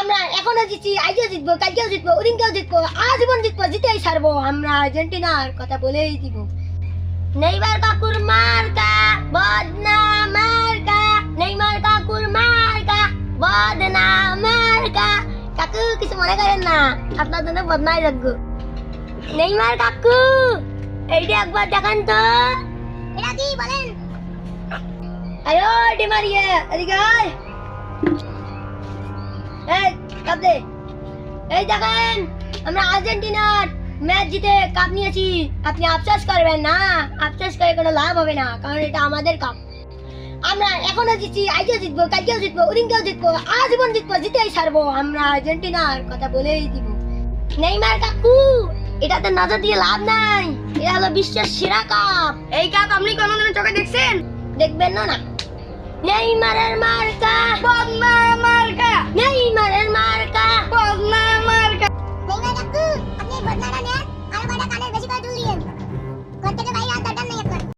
আমরা এখনও জিতছি, আজও জিতবো, কালকেও জিতবো, ওদিনকেও জিতবো, আজীবন জিতবো, জিতেই ছাড়বো, আমরা আর্জেন্টিনার কথা বলেই দিব। নেইমার কাকুর মার্কা, বদনা মার্কা, নেইমার কাকুর মার্কা, বদনা মার্কা। কাকু, কিছু মনে করেন না, আপনার জন্য বদনাই রাখব নেইমার কাকু, এইটা একবার দেখান তো। এটা কি বলেন? আয়ো ডি মারিয়ে এদিকে আয়। এই দেখেন আমরা আর্জেন্টিনার ম্যাচ জিতে কাপ নিয়েছি। আপনি আফসোস করবেন না আফসোস করে কোনো লাভ হবে না কারণ এটা আমাদের কাপ। আমরা এখনও জিতছি আজও জিতবো কালকেও জিতবো ওদিনকেও জিতবো আজীবন জিতবো জিতেই ছাড়বো আমরা আর্জেন্টিনার কথা বলেই দিব। নেইমার কাকু এটাতে নজর দিয়ে লাভ নাই এটা হলো বিশ্বের সেরা কাপ। এই কাপ আপনি কোনোদিন চোখে দেখছেন? দেখবেন না না। নেইমারের মার্কা